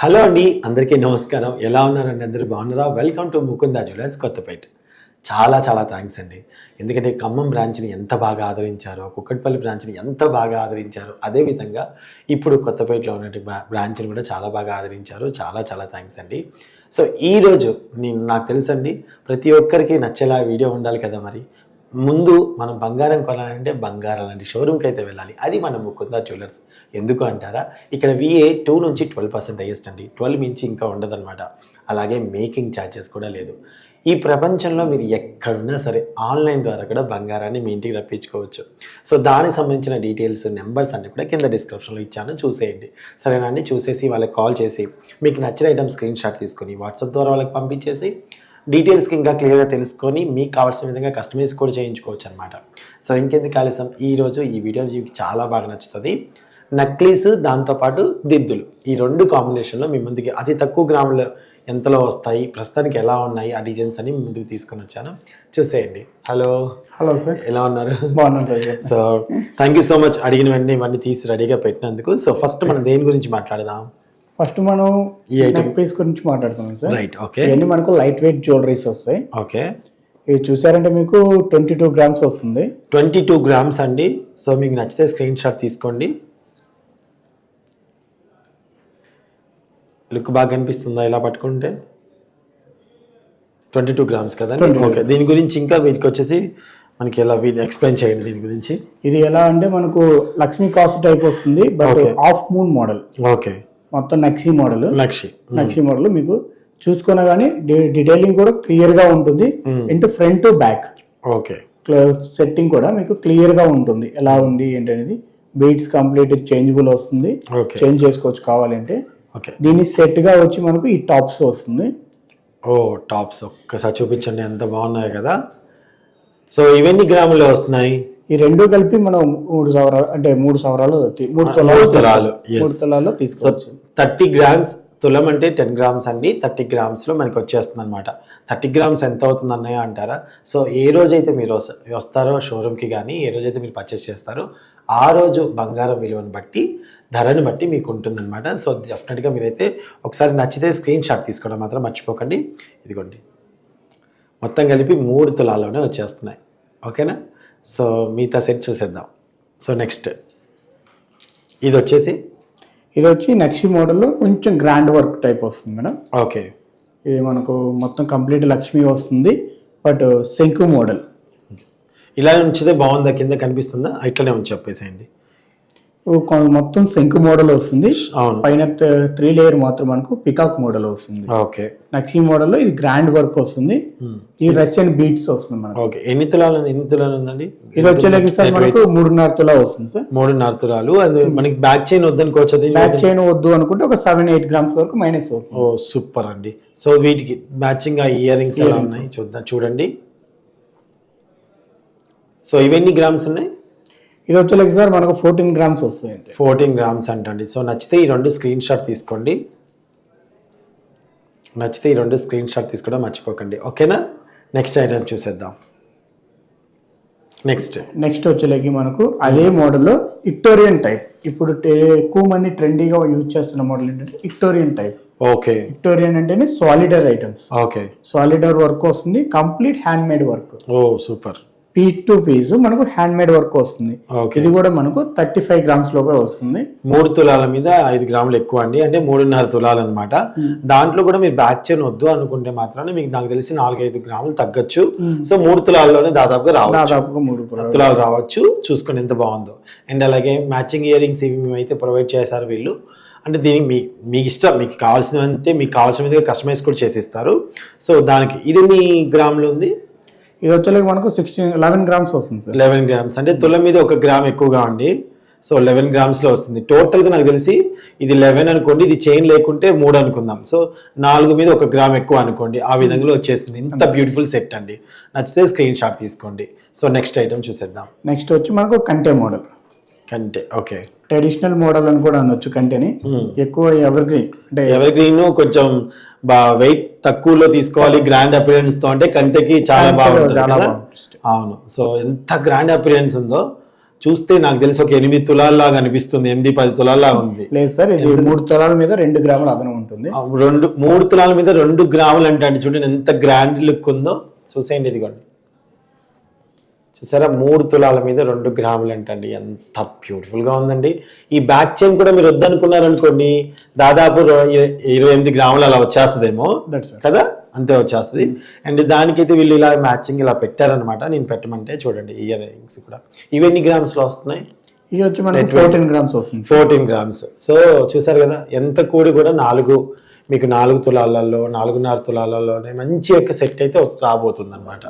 Hello అండి అందరికీ నమస్కారం. ఎలా ఉన్నారండి అందరూ? బాగున్నారా? Welcome to Mukunda jewellers Kothapeta. చాలా చాలా థ్యాంక్స్ అండి. ఎందుకంటే ఖమ్మం బ్రాంచ్ని ఎంత బాగా ఆదరించారో కుక్కట్పల్లి బ్రాంచ్ని ఎంత బాగా ఆదరించారో అదేవిధంగా ఇప్పుడు కొత్తపేటలో ఉన్నటువంటి బ్రా- బ్రాంచ్ని కూడా చాలా బాగా ఆదరించారు. చాలా చాలా థ్యాంక్స్ అండి. సో ఈరోజు నేను నాకు తెలుసండి ప్రతి ఒక్కరికి నచ్చేలా వీడియో ఉండాలి కదా మరి? ముందు మనం బంగారం కొనాలంటే బంగారం లాంటి షోరూమ్కి అయితే వెళ్ళాలి. అది మన ముకుందా జ్యువెలర్స్ ఎందుకు అంటారా? ఇక్కడ విఏ టూ నుంచి ట్వెల్వ్ పర్సెంట్ హైయెస్ట్ అండి. ట్వెల్వ్ మించి ఇంకా ఉండదన్నమాట. అలాగే మేకింగ్ ఛార్జెస్ కూడా లేదు. ఈ ప్రపంచంలో మీరు ఎక్కడున్నా సరే ఆన్లైన్ ద్వారా కూడా బంగారాన్ని మీ ఇంటికి రప్పించుకోవచ్చు. సో దానికి సంబంధించిన డీటెయిల్స్ నెంబర్స్ అన్ని కూడా కింద డిస్క్రిప్షన్లో ఇచ్చాను. చూసేయండి. సరేనండి చూసేసి వాళ్ళకి కాల్ చేసి మీకు నచ్చిన ఐటమ్ స్క్రీన్ షాట్ తీసుకొని వాట్సాప్ ద్వారా వాళ్ళకి పంపించేసి డీటెయిల్స్కి ఇంకా క్లియర్గా తెలుసుకొని మీకు కావాల్సిన విధంగా కస్టమైజ్ కూడా చేయించుకోవచ్చు అనమాట సో ఇంకెందుకు ఆలస్యం? ఈరోజు ఈ వీడియో మీకు చాలా బాగా నచ్చుతుంది. నక్లీస్ దాంతోపాటు దిద్దులు. ఈ రెండు కాంబినేషన్లో మీ ముందుకి అతి తక్కువ గ్రాములు ఎంతలో వస్తాయి? ప్రస్తుతానికి ఎలా ఉన్నాయి? ఆ డిజైన్స్ అని ముందుకు తీసుకొని వచ్చాను. చూసేయండి. హలో. Hello sir. ఎలా ఉన్నారు? బాగున్నాను sir. So thank you so much అడిగిన వెంటనే ఇవన్నీ తీసి రెడీగా పెట్టినందుకు. సో ఫస్ట్ మనం దేని గురించి మాట్లాడదాం? ఫస్ట్ మనం ఈ నెక్ పీస్ గురించి మాట్లాడుతున్నాం సార్. రైట్ ఓకే ఇవన్నీ మనకు లైట్ వెయిట్ జ్యువెలరీస్ వస్తాయి. ఓకే ఇవి చూసారంటే మీకు ట్వంటీ టూ గ్రామ్స్ వస్తుంది. ట్వంటీ టూ గ్రామ్స్ అండి. సో మీకు నచ్చితే స్క్రీన్ షాట్ తీసుకోండి. లుక్ బాగా కనిపిస్తుందా? ఇలా పట్టుకుంటే. ట్వంటీ టూ గ్రామ్స్ కదండి 22 ఓకే దీని గురించి ఇంకా వీటికి వచ్చేసి మనకి ఎలా వీళ్ళు ఎక్స్ప్లెయిన్ చేయండి దీని గురించి? ఇది ఎలా అంటే మనకు లక్ష్మీ కాస్ట్ టైప్ వస్తుంది but. Half moon model. Okay మొత్తం నక్సీ మోడల్. లక్షి నక్సీ మోడల్ మీకు చూసుకున్నా కానీ డీటెయిలింగ్ కూడా క్లియర్గా ఉంటుంది. Into front to back okay. Setting కూడా మీకు క్లియర్గా ఉంటుంది. ఎలా ఉంది ఏంటి అనేది బీట్స్ కంప్లీట్ చేంజబుల్ వస్తుంది చేంజ్ చేసుకోవచ్చు కావాలంటే. ఓకే. దీని సెట్గా వచ్చి మనకు ఈ టాప్స్ వస్తుంది. ఓ టాప్స్ ఒక్కసారి చూపించండి. ఎంత బాగున్నాయి కదా. సో ఇవన్నీ గ్రాముల్లో వస్తున్నాయి? ఈ రెండు కలిపి మనం మూడు సవరాలు అంటే మూడు సవరాలు మూడు తులాలు తులాలు. మూడు తులాల్లో తీసుకోవచ్చు. థర్టీ గ్రామ్స్ తులం అంటే టెన్ గ్రామ్స్ అండి థర్టీ గ్రామ్స్లో మనకి వచ్చేస్తుంది అనమాట థర్టీ గ్రామ్స్ ఎంత అవుతుంది అన్నయ్య అంటారా? సో ఏ రోజైతే మీరు వస్- వస్తారో షోరూమ్కి కానీ ఏ రోజైతే మీరు పర్చేస్ చేస్తారో ఆ రోజు బంగారం విలువను బట్టి ధరని బట్టి మీకు ఉంటుందన్నమాట. సో డెఫినెట్గా మీరైతే ఒకసారి నచ్చితే స్క్రీన్ షాట్ తీసుకోవడం మాత్రం మర్చిపోకండి. ఇదిగోండి. మొత్తం కలిపి మూడు తులాల్లోనే వచ్చేస్తున్నాయి. ఓకేనా? సో మిగతా సెట్ చూసేద్దాం. సో నెక్స్ట్ ఇది వచ్చేసి ఇది వచ్చి నక్షి మోడల్లో కొంచెం గ్రాండ్ వర్క్ టైప్ వస్తుంది మేడం. ఓకే. ఇది మనకు మొత్తం కంప్లీట్ లక్ష్మి వస్తుంది. బట్ శంకు మోడల్. ఇలా ఉంచితే బాగుందా? కింద కనిపిస్తుందా? ఇట్లనే ఉంచి చెప్పేసేయండి. మొత్తం శంకు మోడల్ వస్తుంది. అవును. పైన త్రీ లేయర్ మాత్రం మనకు పికాక్ మోడల్ వస్తుంది. ఓకే. నక్షి మోడల్లో ఇది గ్రాండ్ వర్క్ వస్తుంది. ఈ రష్యన్ బీట్స్ వస్తుంది మనకు. ఓకే. ఎన్ని తులాలు? ఎన్ని తులాలు ఉందండి ఇది వచ్చేలాగి సార్ మనకు మూడున్నర తులా వస్తుంది సార్. మూడున్నర తులాలు. అది మనకి బ్యాక్ చైన్ వద్దనుకోవచ్చు అది బ్యాక్ చైన్ వద్దు అనుకుంటే ఒక సెవెన్ ఎయిట్ గ్రామ్స్ వరకు మైనస్ అవుతుంది ఓ సూపర్ అండి. సో వీటికి మ్యాచింగ్ ఆ ఇయర్ రింగ్స్ ఎలా ఉన్నాయి? చూద్దాం చూడండి. సో ఇవన్నీ గ్రామ్స్ ఉన్నాయి? ఇది వచ్చేలాగి సార్ మనకు ఫోర్టీన్ గ్రామ్స్ వస్తాయండి. ఫోర్టీన్ గ్రామ్స్ అంటండి. సో నచ్చితే ఈ రెండు స్క్రీన్ షాట్ తీసుకోండి. నచ్చితే ఈ రెండు స్క్రీన్ షాట్ తీసుకోవడం మర్చిపోకండి. ఓకేనా నెక్స్ట్ ఐటమ్ చూసేద్దాం. నెక్స్ట్ నెక్స్ట్ వచ్చేలాగి మనకు అదే మోడల్లో విక్టోరియన్ టైప్ ఇప్పుడు ఎక్కువ మంది ట్రెండీగా యూజ్ చేస్తున్న మోడల్ ఏంటంటే విక్టోరియన్ టైప్ ఓకే విక్టోరియన్ అంటేనే solder items okay solder work వస్తుంది. Complete handmade work oh super piece to piece మనకు హ్యాండ్ మేడ్ వర్క్ వస్తుంది. ఇది కూడా మనకు థర్టీ ఫైవ్ గ్రామ్స్ లోపే వస్తుంది. మూడు తులాల మీద ఐదు గ్రాములు ఎక్కువ అండి. అంటే మూడున్నర తులాలు అనమాట దాంట్లో కూడా మీరు బ్యాక్ చైన్ వద్దు అనుకుంటే మాత్రాన్ని మీకు నాకు తెలిసి నాలుగైదు గ్రాములు తగ్గచ్చు. సో మూడు తులాల్లోనే దాదాపుగా రావచ్చు. దాదాపుగా మూడు తులాలు. రావచ్చు. చూసుకొని ఎంత బాగుందో. అండ్ అలాగే మ్యాచింగ్ ఇయర్ రింగ్స్ ఇవి మేమైతే ప్రొవైడ్ చేశారు వీళ్ళు. అంటే దీనికి మీ మీకు ఇష్టం మీకు కావాల్సినవంటే మీకు కావాల్సిన విధంగా కస్టమైజ్ కూడా చేసిస్తారు. సో దానికి ఇది ఎన్ని గ్రాములు ఉంది? ఇది వచ్చేలాగి మనకు సిక్స్టీన్ లెవెన్ గ్రామ్స్ వస్తుంది సార్. లెవెన్ గ్రామ్స్ అంటే తులం మీద ఒక గ్రామ్ ఎక్కువగా ఉంది సో లెవెన్ గ్రామ్స్లో వస్తుంది. టోటల్గా నాకు తెలిసి ఇది లెవెన్ అనుకోండి ఇది చైన్ లేకుంటే మూడు అనుకుందాం. సో నాలుగు మీద ఒక గ్రామ్ ఎక్కువ అనుకోండి. ఆ విధంగా వచ్చేస్తుంది. ఇంత బ్యూటిఫుల్ సెట్ అండి. నచ్చితే స్క్రీన్ షాట్ తీసుకోండి. సో నెక్స్ట్ ఐటమ్ చూసేద్దాం. నెక్స్ట్ వచ్చి మనకు కంటే మోడల్ కంటే ఓకే ట్రెడిషనల్ మోడల్ అని కూడా అనొచ్చు కంటెని. ఎక్కువ ఎవర్ గ్రీన్ అంటే ఎవర్ గ్రీన్ కొంచెం బా వెయిట్ తక్కువలో తీసుకోవాలి గ్రాండ్ అపిరియన్స్తో అంటే కంటకి చాలా బాగుంటుంది. అవును. సో ఎంత గ్రాండ్ అపిరియన్స్ ఉందో చూస్తే నాకు తెలిసి ఒక ఎనిమిది తులాల్లాగా అనిపిస్తుంది ఎనిమిది పది తులాల్లాగా ఉంది. లేదు సార్ ఇది మూడు తులాల మీద రెండు గ్రాముల అదనం ఉంటుంది. రెండు మూడు తులాల మీద రెండు గ్రాములు అంటే అంటే చూడండి ఎంత గ్రాండ్ లుక్ ఉందో. చూసేయండి ఇదిగోండి. చూసారా? మూడు తులాల మీద రెండు గ్రాములు అంటండి. ఎంత beautiful గా ఉందండి. ఈ బ్యాక్ చైన్ కూడా మీరు వద్దనుకున్నారనుకోండి దాదాపు ఇరవై ఎనిమిది గ్రాములు అలా వచ్చేస్తుందేమో. కదా? అంతే వచ్చేస్తుంది. అండ్ దానికైతే వీళ్ళు ఇలా మ్యాచింగ్ ఇలా పెట్టారనమాట నేను పెట్టమంటే చూడండి ఇయర్ రింగ్స్ కూడా. ఇవి ఎన్ని గ్రామ్స్లో వస్తున్నాయి? ఇది వచ్చి మనకి ఫోర్టీన్ గ్రామ్స్ వస్తుంది. ఫోర్టీన్ గ్రామ్స్ సో చూసారు కదా? ఎంత కూడి కూడా నాలుగు మీకు నాలుగు తులాలలో నాలుగున్నర తులాలలోనే మంచి యొక్క సెట్ అయితే రాబోతుంది అనమాట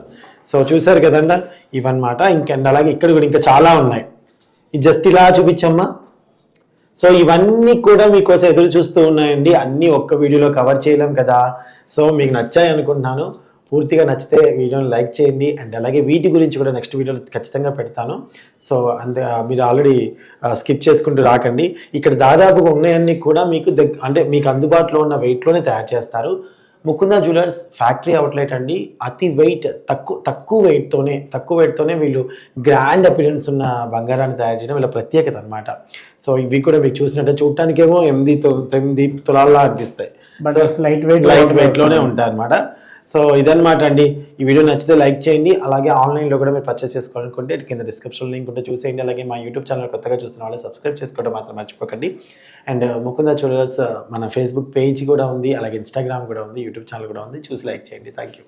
సో చూసారు కదండ ఇవన్నమాట. ఇంకండి అలాగే ఇక్కడ కూడా ఇంకా చాలా ఉన్నాయి. ఇది జస్ట్ ఇలా చూపించమ్మా. సో ఇవన్నీ కూడా మీకోసం ఎదురు చూస్తూ ఉన్నాయండి. అన్నీ ఒక్క వీడియోలో కవర్ చేయలేం కదా. సో మీకు నచ్చాయి అనుకుంటున్నాను పూర్తిగా నచ్చితే వీడియోని లైక్ చేయండి అండ్ అలాగే వీటి గురించి కూడా నెక్స్ట్ వీడియోలో ఖచ్చితంగా పెడతాను. సో అంతే మీరు ఆల్రెడీ స్కిప్ చేసుకుంటూ రాకండి. ఇక్కడ దాదాపుగా ఉన్నాయన్నీ కూడా మీకు దగ్గ అంటే మీకు అందుబాటులో ఉన్న వెయిట్లోనే తయారు చేస్తారు. ముకుంద జ్యువెలర్స్ ఫ్యాక్టరీ అవుట్లెట్ అండి. అతి వెయిట్ తక్కువ తక్కువ వెయిట్తోనే తక్కువ వెయిట్తోనే వీళ్ళు గ్రాండ్ అపిరెన్స్ ఉన్న బంగారాన్ని తయారు చేయడం వీళ్ళ ప్రత్యేకత అనమాట సో ఇవి కూడా మీకు చూసినట్టే చూడటానికేమో ఎనిమిది తొమ్మిది తులాల్లా అనిపిస్తాయి. లైట్ వెయిట్ లైట్ వెయిట్లోనే ఉంటాయి అనమాట సో ఇదన్నమాట అండి. ఈ వీడియో నచ్చితే లైక్ చేయండి. అలాగే ఆన్లైన్లో కూడా మీరు పర్చేస్ చేసుకోవాలనుకుంటే కింద డిస్క్రిప్షన్ లింక్ ఉంటే చూసేయండి. అలాగే మా యూట్యూబ్ ఛానల్ కొత్తగా చూస్తున్న వాళ్ళు సబ్స్క్రైబ్ చేసుకోవడం మాత్రం మర్చిపోకండి. And uh, Mukunda jewellers uh, మన ఫేస్బుక్ పేజ్ కూడా ఉంది. అలాగే ఇన్స్టాగ్రామ్ కూడా ఉంది. యూట్యూబ్ ఛానల్ కూడా ఉంది. చూసి లైక్ చేయండి. Thank you